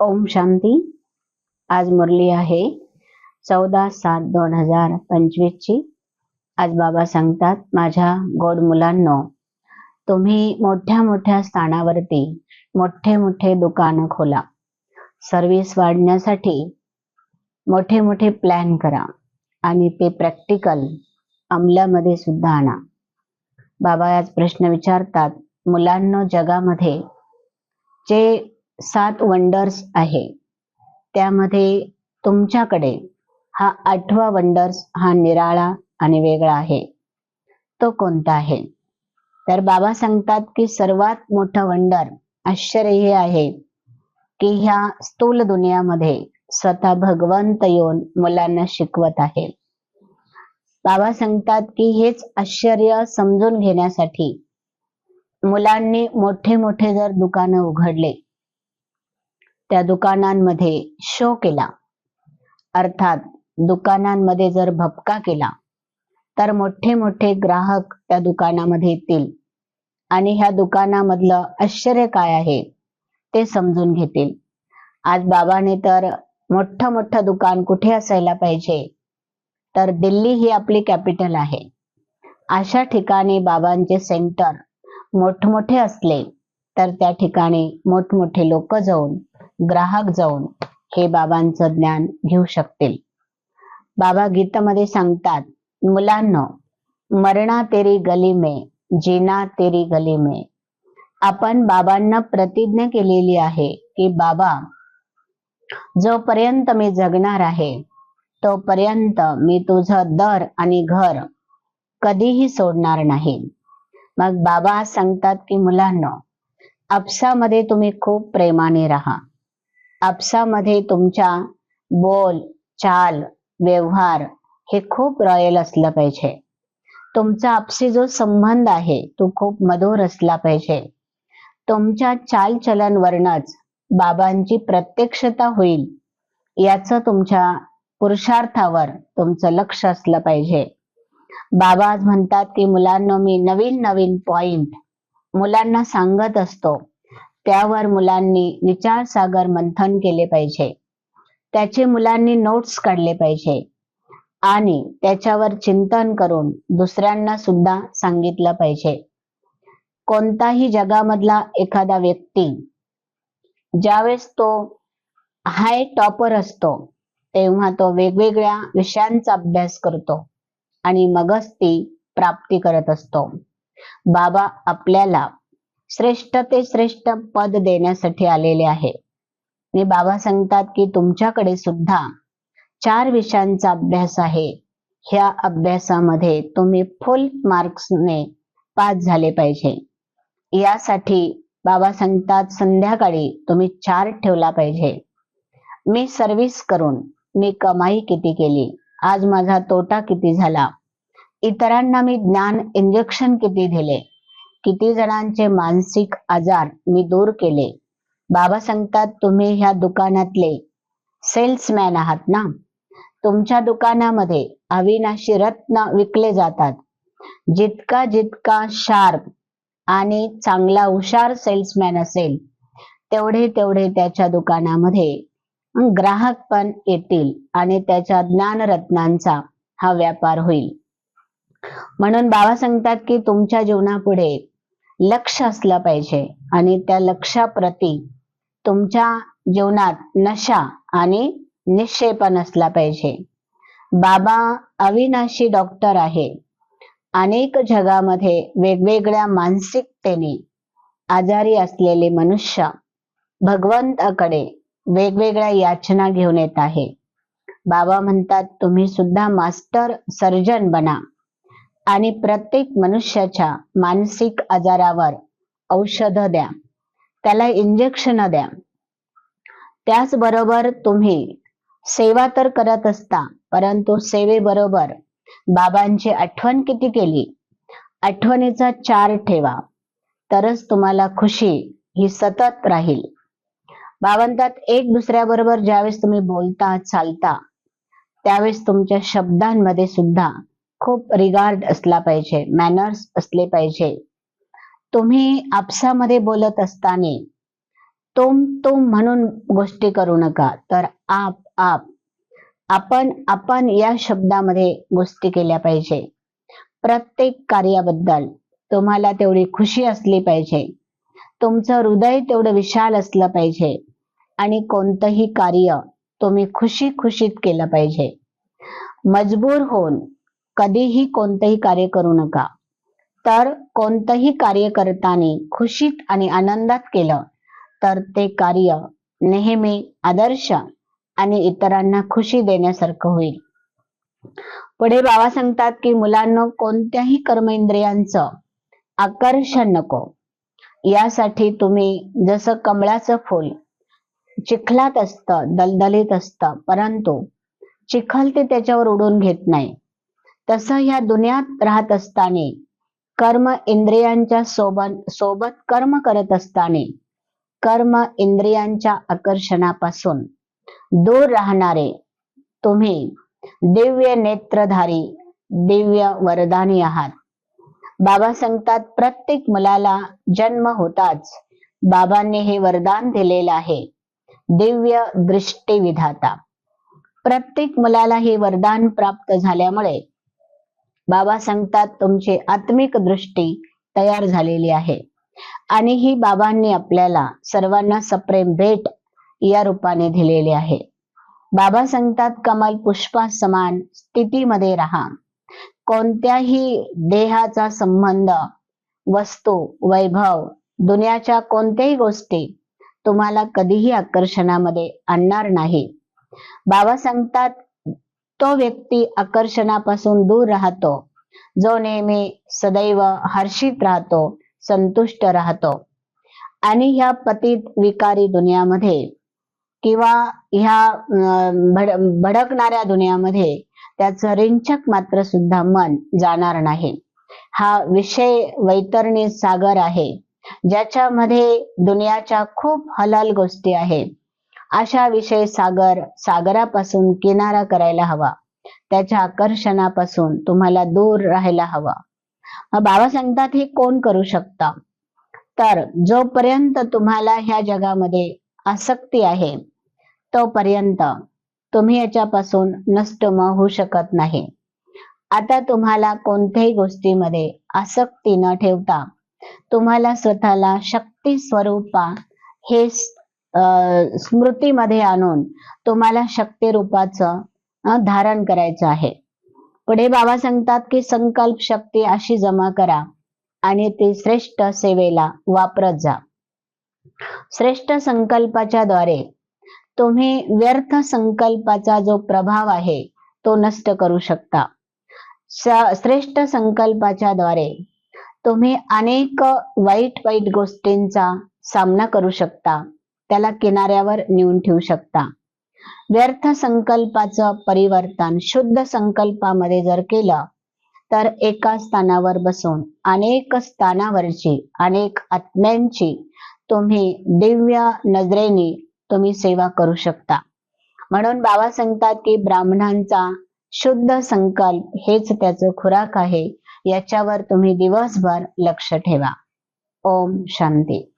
ओम शांती. आज मुरली आहे चौदा सात दोन हजार पंचवीस ची. आज बाबा सांगतात माझ्या गोड मुलांनो तुम्ही मोठ्या मोठ्या स्थानावरती मोठे मोठे दुकानं खोला. सर्व्हिस वाढण्यासाठी मोठे मोठे प्लॅन करा आणि ते प्रॅक्टिकल अंमलामध्ये सुद्धा आणा. बाबा आज प्रश्न विचारतात मुलांना जगामध्ये जे सात वंडर्स आहे. त्यामध्ये तुमच्याकडे हा आठवा वंडर्स हा निराळा आणि वेगळा आहे. तो कोणता आहे? तर बाबा सांगतात की सर्वात मोठं वंडर आश्चर्य हे आहे की ह्या स्थूल दुनियामध्ये स्वतः भगवंत येऊन मुलांना शिकवत आहे. बाबा सांगतात की हेच आश्चर्य समजून घेण्यासाठी मुलांनी मोठे मोठे जर दुकानं उघडले त्या दुकानांमध्ये शो केला. अर्थात दुकानांमध्ये जर भपका केला तर मोठे मोठे ग्राहक त्या दुकानामध्ये येतील. आणि ह्या दुकानामधलं आश्चर्य काय आहे ते समजून घेतील. आज बाबाने तर मोठं मोठं दुकान कुठे असायला पाहिजे तर दिल्ली ही आपली कॅपिटल आहे. अशा ठिकाणी बाबांचे सेंटर मोठमोठे असले तर त्या ठिकाणी मोठमोठे लोक जाऊन ग्राहक जाऊन हे बाबांचं ज्ञान घेऊ शकतील. बाबा गीतामध्ये सांगतात मुलांनो मरणा तेरी गली मे जीना तेरी गली मे. आपण बाबांना प्रतिज्ञा केलेली आहे की बाबा जोपर्यंत मी जगणार आहे तोपर्यंत मी तुझं दर आणि घर कधीही सोडणार नाही. मग बाबा सांगतात की मुलांना आपसामध्ये तुम्ही खूप प्रेमाने राहा. आपसामध्ये तुमच्या बोल चाल व्यवहार हे खूप रॉयल असलं पाहिजे. तुमचा आपसी जो संबंध आहे तो खूप मधुर असला पाहिजे. तुमच्या चालचलनवरनच बाबांची प्रत्यक्षता होईल याचं तुमच्या पुरुषार्थावर तुमचं लक्ष असलं पाहिजे. बाबा म्हणतात की मुलांना मी नवीन नवीन पॉइंट मुलांना सांगत असतो. त्यावर मुलांनी विचार सागर मंथन केले पाहिजे. त्याचे मुलांनी नोट्स काढले पाहिजे. आणि त्याच्यावर चिंतन करून दुसऱ्यांना सुद्धा सांगितलं पाहिजे. कोणताही जगामधला एखादा व्यक्ती ज्यावेळेस तो हाय टॉपर असतो तेव्हा तो वेगवेगळ्या विषयांचा अभ्यास करतो आणि मगच ती प्राप्ती करत असतो. बाबा आपल्याला श्रेष्ठ ते श्रेष्ठ पद देण्यासाठी आलेले आहे. आणि बाबा सांगतात की तुमच्याकडे सुद्धा चार विषयांचा अभ्यास आहे. ह्या अभ्यासामध्ये तुम्ही फुल मार्क्सने पास झाले पाहिजे. यासाठी बाबा सांगतात संध्याकाळी तुम्ही चार्ट ठेवला पाहिजे. मी सर्व्हिस करून मी कमाई किती केली? आज माझा तोटा किती झाला? इतरांना मी ज्ञान इंजेक्शन किती दिले? किती जणांचे मानसिक आजार मी दूर केले? बाबा सांगतात तुम्ही ह्या दुकानातले सेल्समॅन आहात ना? तुमच्या दुकानामध्ये अविनाशी रत्न विकले जातात. जितका जितका शार्प आणि चांगला हुशार सेल्समॅन असेल तेवढे तेवढे त्याच्या दुकानामध्ये ग्राहक पण येतील आणि त्याच्या ज्ञानरत्नांचा हा व्यापार होईल. म्हणून बाबा सांगतात की तुमच्या जीवनापुढे लक्ष असलं पाहिजे आणि त्या लक्षाप्रती तुमच्या जीवनात नशा आणि निश्चय पण असला पाहिजे. बाबा अविनाशी डॉक्टर आहे. अनेक जगामध्ये वेगवेगळ्या मानसिकतेने आजारी असलेले मनुष्य भगवंताकडे वेगवेगळ्या याचना घेऊन येत आहे. बाबा म्हणतात तुम्ही सुद्धा मास्टर सर्जन बना. आणि प्रत्येक मनुष्याच्या मानसिक आजारावर औषध द्या. त्याला इंजेक्शन द्या. त्याचबरोबर तुम्ही सेवा तर करत असता परंतु सेवेबरोबर बाबांची आठवण किती केली? आठवणीचा चार ठेवा. तरच तुम्हाला खुशी ही सतत राहील. बाबांतात एक दुसऱ्याबरोबर ज्यावेळेस तुम्ही बोलता चालता त्यावेळेस तुमच्या शब्दांमध्ये सुद्धा खूप रिगार्ड असला पाहिजे मॅनर्स असले पाहिजे. तुम्ही आपसामध्ये बोलत असताना तुम तुम म्हणून गोष्टी करू नका. तर आप आप. आपण आपण या शब्दामध्ये गोष्टी केल्या पाहिजे. प्रत्येक कार्याबद्दल तुम्हाला तेवढी खुशी असली पाहिजे. तुमचं हृदय तेवढं विशाल असलं पाहिजे. आणि कोणतंही कार्य तुम्ही खुशी खुशीत केलं पाहिजे. मजबूर होऊन कधीही कोणतंही कार्य करू नका. तर कोणतंही कार्य करताना खुशीत आणि आनंदात केलं तर ते कार्य नेहमी आदर्श आणि इतरांना खुशी देण्यासारखं होईल. पुढे बाबा सांगतात की मुलांना कोणत्याही कर्मेंद्रियांचं आकर्षण नको. यासाठी तुम्ही जसं कमळाचं फूल चिखलात असतं दलदलीत असतं परंतु चिखल ते त्याच्यावर उडून घेत नाही. तसं ह्या दुनियात राहत असताना कर्म इंद्रियांच्या सोबत सोबत कर्म करत असताना कर्म इंद्रियांच्या आकर्षणापासून दूर राहणारे तुम्ही दिव्य नेत्रधारी दिव्य वरदानी आहात. बाबा सांगतात प्रत्येक मुलाला जन्म होताच बाबांनी हे वरदान दिलेलं आहे. दिव्य दृष्टी विधाता प्रत्येक मुलाला हे वरदान प्राप्त झाल्यामुळे बाबा सांगतात तुमची आत्मिक दृष्टी तयार झालेली आहे. आणि ही बाबांनी आपल्याला सर्वांना सप्रेम भेट या रूपाने दिलेली आहे. बाबा सांगतात कमल पुष्पा समान स्थितीमध्ये राहा. कोणत्याही देहाचा संबंध वस्तू वैभव दुनियाच्या कोणत्याही गोष्टी तुम्हाला कधीही आकर्षणामध्ये आणणार नाही. बाबा सांगतात तो व्यक्ती आकर्षणापासून दूर राहतो जो नेहमी सदैव हर्षित राहतो संतुष्ट राहतो. आणि ह्या पतित विकारी दुनियामध्ये किंवा ह्या भड भडकणाऱ्या दुनियामध्ये त्याचं रिंचक मात्र सुद्धा मन जाणार नाही. हा विषय वैतरणी सागर आहे ज्याच्यामध्ये दुनियाच्या खूप हलाल गोष्टी आहेत. अशा विषय सागर सागरापासून किनारा करायला हवा. त्याच्या आकर्षणापासून तुम्हाला दूर राहायला हवा. बाबा सांगतात हे कोण करू शकता? तर जोपर्यंत तुम्हाला ह्या जगामध्ये आसक्ती आहे तोपर्यंत तुम्ही याच्यापासून नष्ट होऊ शकत नाही. आता तुम्हाला कोणत्याही गोष्टीमध्ये आसक्ती न ठेवता तुम्हाला स्वतःला शक्ती स्वरूपा हे स्मृतीमध्ये आणून तुम्हाला शक्ती रूपाचं धारण करायचं आहे. पुढे बाबा सांगतात की संकल्प शक्ती अशी जमा करा आणि ती श्रेष्ठ सेवेला वापरत जा. श्रेष्ठ संकल्पाच्या द्वारे तुम्ही व्यर्थ संकल्पाचा जो प्रभाव आहे तो नष्ट करू शकता. श्रेष्ठ संकल्पाच्या द्वारे तुम्ही अनेक वाईट वाईट गोष्टींचा सामना करू शकता. त्याला किनाऱ्यावर नेऊन ठेवू शकता. व्यर्थ संकल्पाचं परिवर्तन शुद्ध संकल्पामध्ये जर केलं तर एका स्थानावर बसून अनेक स्थानावरची अनेक आत्म्यांची तुम्ही दिव्य नजरेने तुम्ही सेवा करू शकता. म्हणून बाबा सांगतात की ब्राह्मणांचा शुद्ध संकल्प हेच त्याचं खुराक आहे याच्यावर तुम्ही दिवसभर लक्ष ठेवा. ओम शांती.